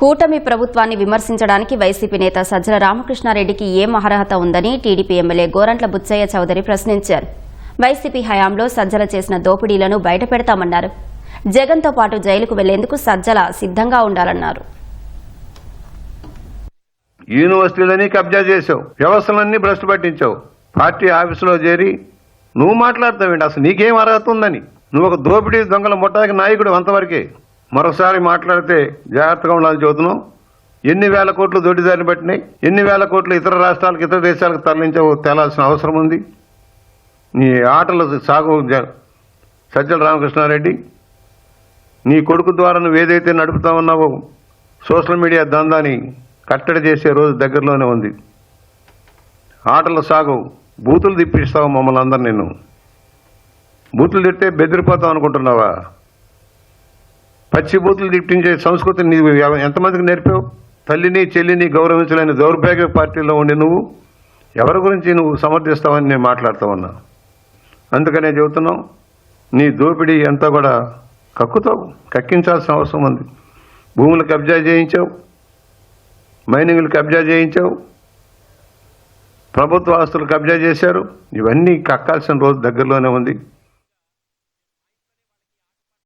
కూటమి ప్రభుత్వాన్ని విమర్శించడానికి వైసీపీ నేత సజ్జల రామకృష్ణారెడ్డికి ఏం అర్హత ఉందని టీడీపీ ఎమ్మెల్యే గోరంట్ల బుచ్చయ్య చౌదరి ప్రశ్నించారు. వైసీపీ హయాంలో సజ్జల చేసిన దోపిడీలను బయటపెడతామన్నారు. జగన్తో పాటు జైలుకు వెళ్ళేందుకు సజ్జల సిద్ధంగా ఉండాలన్నారు. యూనివర్సిటీలని కబ్జా చేసావు వ్యవస్థలన్నీ భ్రష్టు పట్టించావు. పార్టీ ఆఫీసులో చేరి నువ్వు మాట్లాడతావేంటి? అసలు నీకేం అర్హత ఉందని? నువ్వు ఒక దోపిడీ దొంగల ముఠాకి నాయకుడు అంతవరకే. మరోసారి మాట్లాడితే జాగ్రత్తగా ఉండాలని చదువుతున్నాం ఎన్ని వేల కోట్లు దొడ్డిదారిని పట్టినాయి ఎన్ని వేల కోట్లు ఇతర రాష్ట్రాలకు ఇతర దేశాలకు తరలించావో తేలాల్సిన అవసరం ఉంది. నీ ఆటలు సాగు జ- సజ్జల రామకృష్ణారెడ్డి నీ కొడుకు ద్వారా నువ్వు ఏదైతే నడుపుతా ఉన్నావో సోషల్ మీడియా దందాని కట్టడి చేసే రోజు దగ్గరలోనే ఉంది. ఆటల సాగు బూతులు తిప్పిస్తావు మమ్మల్ని అందరు నేను బూతులు తిట్టే బెదిరిపోతావు అనుకుంటున్నావా? పచ్చిబూతులు తిప్పించే సంస్కృతిని నీవు ఎంతమందికి నేర్పావు? తల్లిని చెల్లిని గౌరవించలేని దౌర్భాగ్య పార్టీలో ఉండి నువ్వు? ఎవరి గురించి నువ్వు సమర్థిస్తావని నేను మాట్లాడుతూ ఉన్నా. అందుకనే చెబుతున్నావు నీ దోపిడీ అంతా కూడా కక్కుతావు కక్కించాల్సిన అవసరం ఉంది. భూములు కబ్జా చేయించావు మైనింగ్లు కబ్జా చేయించావు ప్రభుత్వ ఆస్తులు కబ్జా చేశారు ఇవన్నీ కక్కాల్సిన రోజు దగ్గరలోనే ఉంది.